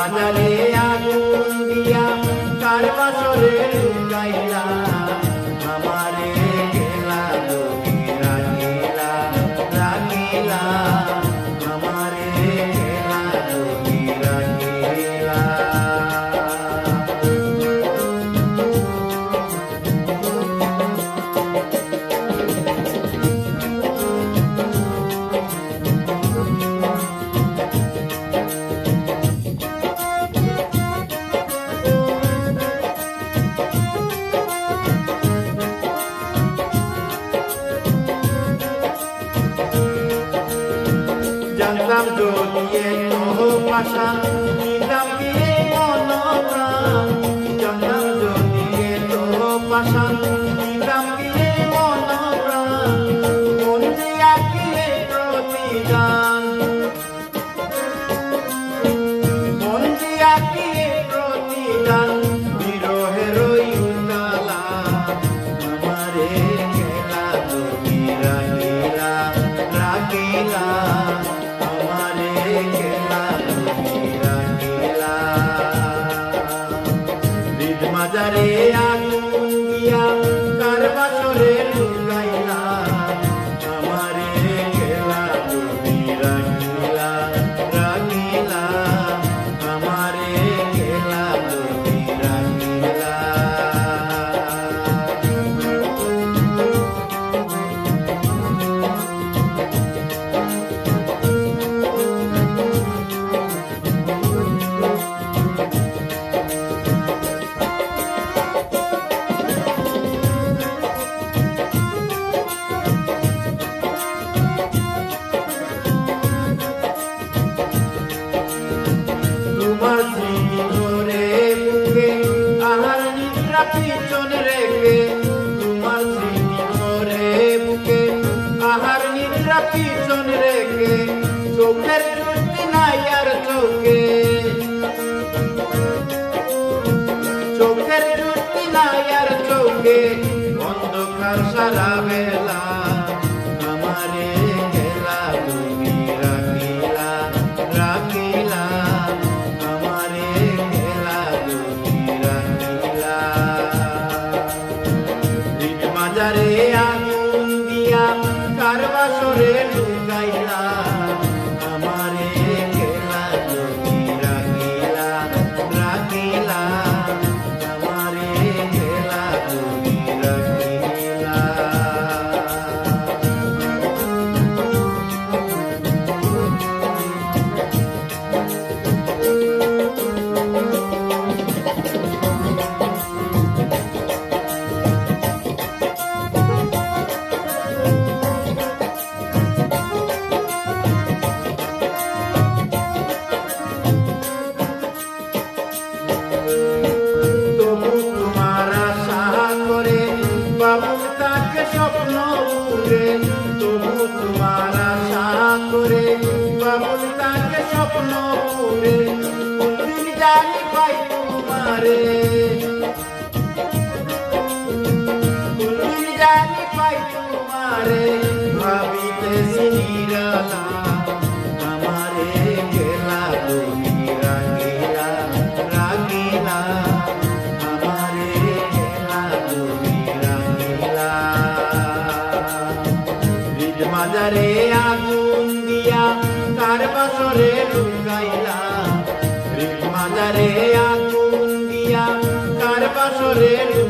মানালে আগুন নিলাম জড়িয়ে ওহ পাশা নিলাম দিয়ে মনোরাম জড়িয়ে ওহ পাশা মাজারে আ que দূরে তবু তোমার আশা করে বাবুল তাকে স্বপ্ন করে জানি পাই তোমারে। রে আগুন দিয়া কার বাসরে ঢুকাইলা রে আগুন দিয়া কার বাসরে ঢুকাইলা